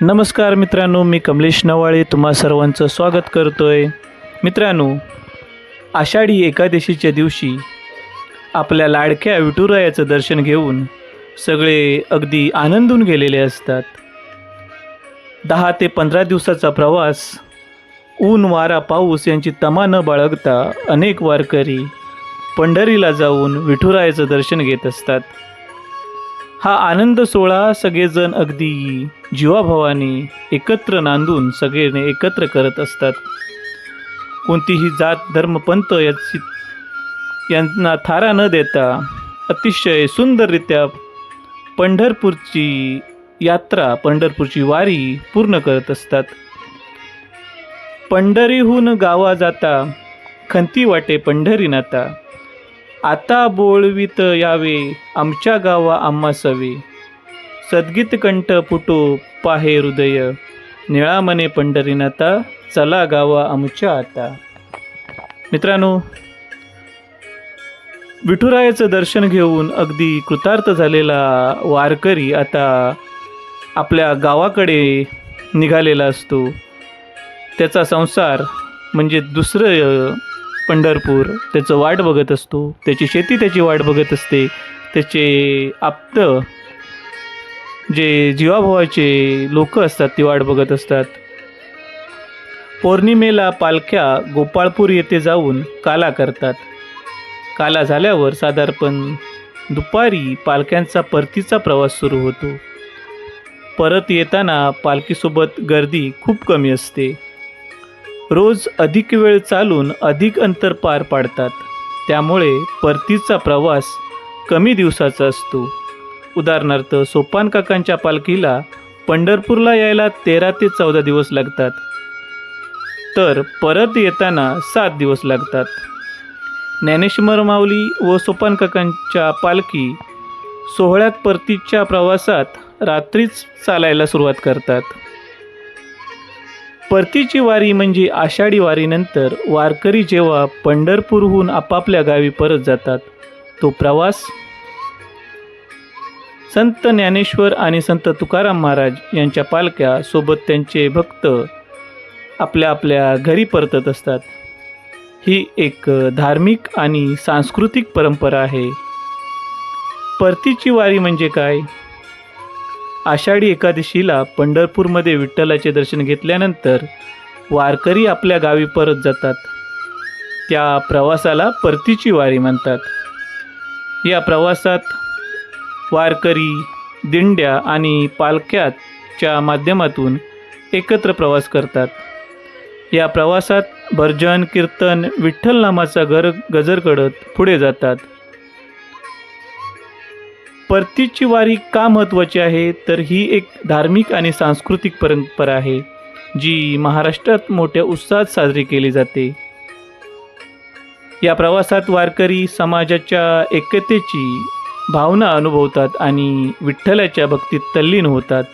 नमस्कार मित्रांनो मी कमलेश नवाळे तुम्हा सर्वांचं स्वागत करतोय. मित्रांनो आषाढी एकादशीच्या दिवशी आपल्या लाडक्या विठुरायाचं दर्शन घेऊन सगळे अगदी आनंदून गेलेले असतात. दहा ते पंधरा दिवसाचा प्रवास ऊन वारा पाऊस यांची तमा न बाळगता अनेक वारकरी पंढरीला जाऊन विठुरायाचं दर्शन घेत असतात. हा आनंद सोहळा सगळेजण अगदी जीवाभावाने एकत्र नांदून सगळेने एकत्र करत असतात. कोणतीही जात धर्म पंत याची यांना थारा न देता अतिशय सुंदररित्या पंढरपूरची यात्रा पंढरपूरची वारी पूर्ण करत असतात. पंढरीहून गावा जाता खंती वाटे पंढरी नाता आता बोळवीत यावे आमच्या गावा आम्हा सवे. सद्गीत कंठ फुटो पाहे हृदय. निळामने पंढरीनाथा चला गावा आमच्या आता. मित्रांनो विठुरायाचं दर्शन घेऊन अगदी कृतार्थ झालेला वारकरी आता आपल्या गावाकडे निघालेला असतो. त्याचा संसार म्हणजे दुसरं पंढरपूर त्याचं वाट बघत असतो. त्याची शेती त्याची वाट बघत असते. त्याचे आप्त जे जीवाभावाचे लोक असतात ती वाट बघत असतात. पौर्णिमेला पालख्या गोपाळपूर येथे जाऊन काला करतात. काला झाल्यावर साधारण दुपारी पालख्यांचा परतीचा प्रवास सुरू होतो. परत येताना पालखीसोबत गर्दी खूप कमी असते. रोज अधिक वेळ चालून अधिक अंतर पार पाडतात. त्यामुळे परतीचा प्रवास कमी दिवसाचा असतो. उदाहरणार्थ सोपान काकांच्या पालखीला पंढरपूरला यायला तेरा ते चौदा दिवस लागतात. तर परत येताना सात दिवस लागतात. ज्ञानेश्वर माऊली व सोपान काकांच्या पालखी सोहळ्यात परतीच्या प्रवासात रात्रीच चालायला सुरुवात करतात. परतीची वारी म्हणजे आषाढी वारीनंतर वारकरी जेव्हा पंढरपूरहून आपापल्या गावी परत जातात तो प्रवास संत ज्ञानेश्वर आणि संत तुकाराम महाराज यांच्या पालख्या सोबत त्यांचे भक्त आपल्या आपल्या घरी परतत असतात. ही एक धार्मिक आणि सांस्कृतिक परंपरा आहे. परतीची वारी म्हणजे काय? आषाढी एकादशीला पंढरपूरमध्ये विठ्ठलाचे दर्शन घेतल्यानंतर वारकरी आपल्या गावी परत जातात. त्या प्रवासाला परतीची वारी म्हणतात. या प्रवासात वारकरी दिंड्या आणि पालख्याच्या माध्यमातून एकत्र प्रवास करतात. या प्रवासात भजन कीर्तन विठ्ठल नामाचा घर गजर घडत पुढे जातात. परतीची वारी का महत्त्वाची आहे तर ही एक धार्मिक आणि सांस्कृतिक परंपरा आहे जी महाराष्ट्रात मोठ्या उत्साहात साजरी केली जाते. या प्रवासात वारकरी समाजाच्या एकतेची भावना अनुभवतात आणि विठ्ठलाच्या भक्तीत तल्लीन होतात.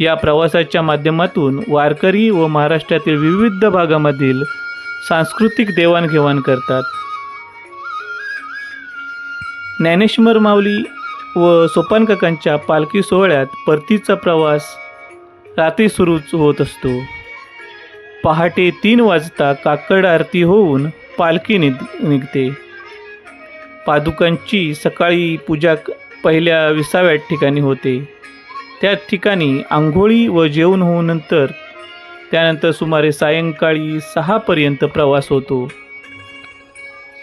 या प्रवासाच्या माध्यमातून वारकरी व महाराष्ट्रातील विविध भागामधील सांस्कृतिक देवाणघेवाण करतात. ज्ञानेश्वर माऊली व सोपानकाकांच्या पालखी सोहळ्यात परतीचा प्रवास रात्री सुरूच होत असतो. पहाटे तीन वाजता काकड आरती होऊन पालखी निघ निघते. पादुकांची सकाळी पूजा पहिल्या विसाव्या ठिकाणी होते. त्या ठिकाणी आंघोळी व जेवण होऊनंतर त्यानंतर सुमारे सायंकाळी सहापर्यंत प्रवास होतो.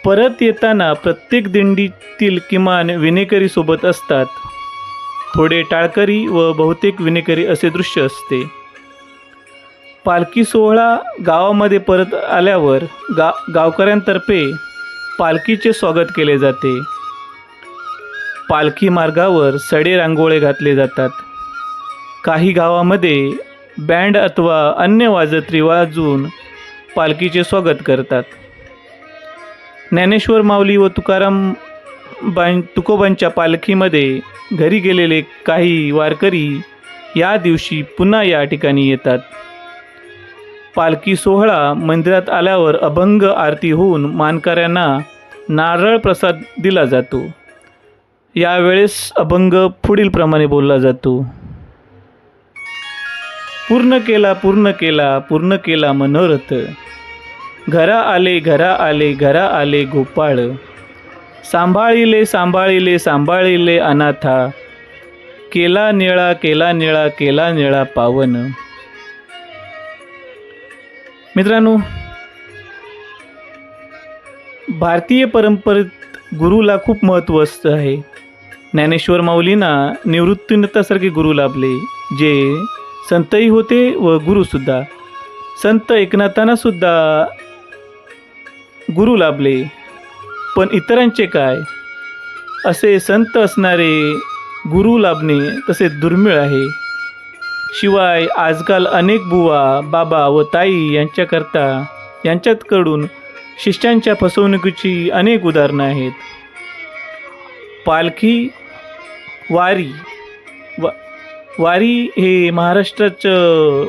परत येताना प्रत्येक दिंडीतील किमान विनेकरी सोबत असतात. थोडे टाळकरी व बहुतेक विनेकरी असे दृश्य असते. पालखी सोहळा गावामध्ये परत आल्यावर गा गावकऱ्यांतर्फे पालखीचे स्वागत केले जाते. पालखी मार्गावर सडे रांगोळे घातले जातात. काही गावामध्ये बँड अथवा अन्य वाजत्री रिवाजून पालखीचे स्वागत करतात. ज्ञानेश्वर माऊली व तुकाराम बां तुकोबांच्या पालखीमध्ये घरी गेलेले काही वारकरी या दिवशी पुन्हा या ठिकाणी येतात. पालखी सोहळा मंदिरात आल्यावर अभंग आरती होऊन मानकऱ्यांना नारळ प्रसाद दिला जातो. यावेळेस अभंग पुढील प्रमाणे बोलला जातो. पूर्ण केला पूर्ण केला पूर्ण केला मनोरथ. घरा आले घरा आले घरा आले गोपाळ. सांभाळिले सांभाळिले सांभाळिले अनाथा. केला निळा केला निळा केला निळा पावन. मित्रांनो भारतीय परंपरेत गुरुला खूप महत्त्व असतं आहे. ज्ञानेश्वर माऊलींना निवृत्तीनतासारखे गुरु लाभले जे संतही होते व गुरुसुद्धा. संत एकनाथांनासुद्धा गुरु लाभले. पण इतरांचे काय? असे संत असणारे गुरु लाभणे तसे दुर्मिळ आहे. शिवाय आजकाल अनेक बुवा बाबा व ताई यांच्याकरता यांच्याकडून शिष्यांच्या फसवणुकीची अनेक उदाहरणं आहेत. पालखी वारी वा वारी हे महाराष्ट्राचं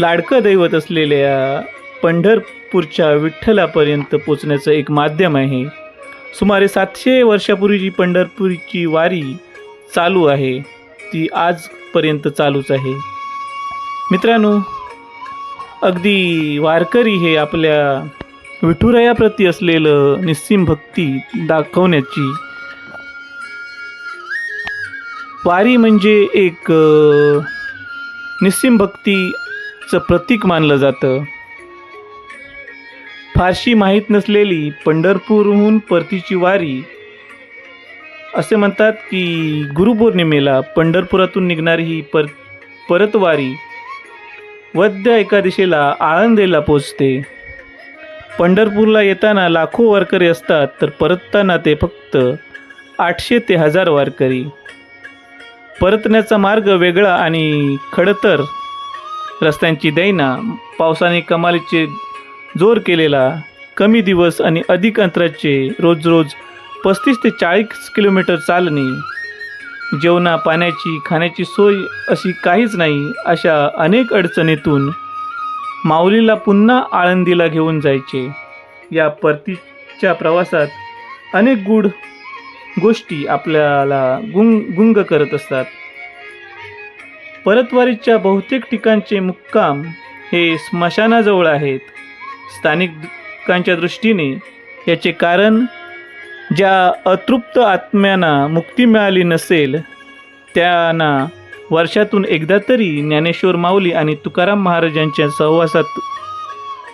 लाडकं दैवत असलेल्या पंढरपूरच्या विठ्ठलापर्यंत पोचण्याचं एक माध्यम आहे. सुमारे सातशे वर्षापूर्वीची पंढरपूरची वारी चालू आहे. ती आजपर्यंत चालूच आहे. मित्रांनो अगदी वारकरी हे आपल्या विठुरायाप्रती असलेलं निस्सीम भक्ती दाखवण्याची वारी म्हणजे एक निस्सीम भक्तीचं प्रतीक मानलं जातं. फारशी माहीत नसलेली पंढरपूरहून परतीची वारी. असे म्हणतात की गुरुपौर्णिमेला पंढरपुरातून निघणारी ही पर परतवारी वद्य एकादशीला आळंदेला पोचते. पंढरपूरला येताना लाखो वारकरी असतात तर परतताना ते फक्त आठशे ते हजार वारकरी. परतण्याचा मार्ग वेगळा आणि खडतर रस्त्यांची दैना पावसाने कमालीचे जोर केलेला कमी दिवस आणि अधिक अंतराचे रोज रोज पस्तीस ते चाळीस किलोमीटर चालणे. जेवणा पाण्याची खाण्याची सोय अशी काहीच नाही अशा अनेक अडचणीतून माऊलीला पुन्हा आळंदीला घेऊन जायचे. या परतीच्या प्रवासात अनेक गूढ गोष्टी आपल्याला गुंग गुंग करत असतात. परतवारीच्या बहुतेक ठिकाणचे मुक्काम हे स्मशानाजवळ आहेत. स्थानिकांच्या दृष्टीने याचे कारण ज्या अतृप्त आत्म्यांना मुक्ती मिळाली नसेल त्यांना वर्षातून एकदा तरी ज्ञानेश्वर माऊली आणि तुकाराम महाराजांच्या सहवासात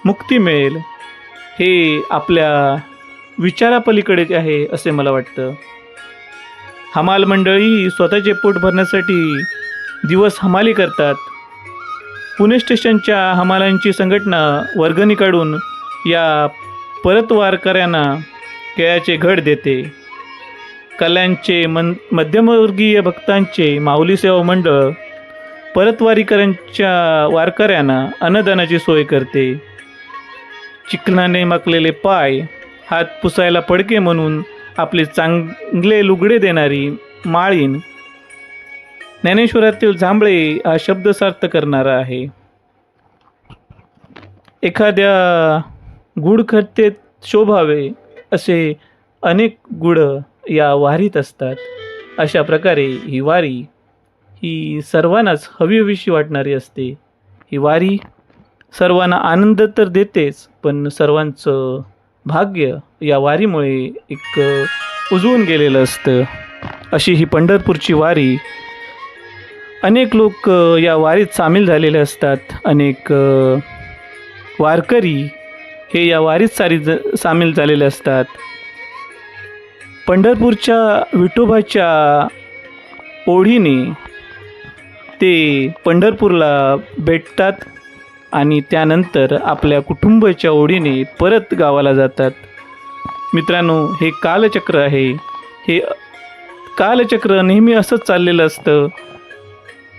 मुक्ती मिळेल हे आपल्या विचारापलीकडे आहे असे मला वाटतं. हमाल मंडळी स्वतःचे पोट भरण्यासाठी दिवस हमाली करतात. पुणे स्टेशनच्या हमालांची संघटना वर्गणी काढून या परतवारकऱ्यांना केळ्याचे घड देते. कल्याणचे मन मध्यमवर्गीय भक्तांचे माऊली सेवा मंडळ परतवारीकरांच्या वारकऱ्यांना अन्नदानाची सोय करते. चिकनाने माकलेले पाय हात पुसायला पडके म्हणून आपले चांगले लुगडे देणारी माळीन ज्ञानेश्वरातील जांभळे हा शब्द सार्थ करणारा आहे. एखाद्या गुढखतेत शोभावे असे अनेक गुढ या वारीत असतात. अशा प्रकारे ही वारी ही सर्वांनाच हवीहवीशी वाटणारी असते. ही वारी सर्वांना आनंद तर देतेच पण सर्वांचं भाग्य या वारीमुळे एक उजवून गेलेलं असतं. अशी ही पंढरपूरची वारी अनेक लोक या वारीत सामील झालेले असतात. अनेक वारकरी हे या वारीत सारी ज सामील झालेले असतात. पंढरपूरच्या विठोबाच्या ओढीने ते पंढरपूरला भेटतात आणि त्यानंतर आपल्या कुटुंबाच्या ओढीने परत गावाला जातात. मित्रांनो हे कालचक्र आहे. हे कालचक्र नेहमी असंच चाललेलं असतं.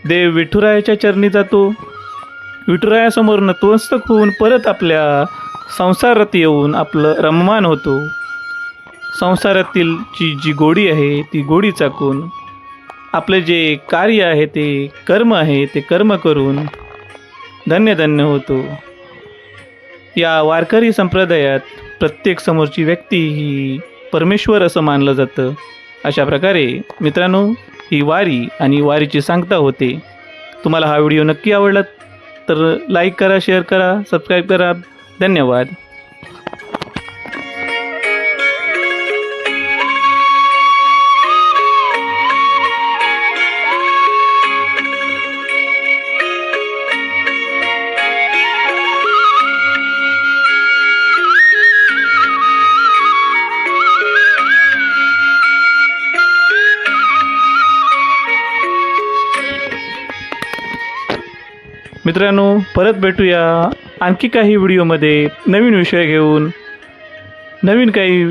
देव विठुरायाच्या चरणी जातो. विठुरायासमोर नतमस्तक होऊन परत आपल्या संसारात येऊन आपलं रममान होतो. संसारातील जी जी गोडी आहे ती गोडी चाकून आपलं जे कार्य आहे ते कर्म आहे ते कर्म करून धन्य धन्य होतो. या वारकरी संप्रदायात प्रत्येक समोरची व्यक्ती ही परमेश्वर असं मानलं जातं. अशा प्रकारे मित्रांनो ही वारी आणि वारीची सांगता होते. तुम्हाला हा व्हिडिओ नक्की आवडला तर लाईक करा शेअर करा सबस्क्राईब करा. धन्यवाद. मित्रांनो परत भेटूया आणखी काही व्हिडिओमध्ये नवीन विषय घेऊन. नवीन काही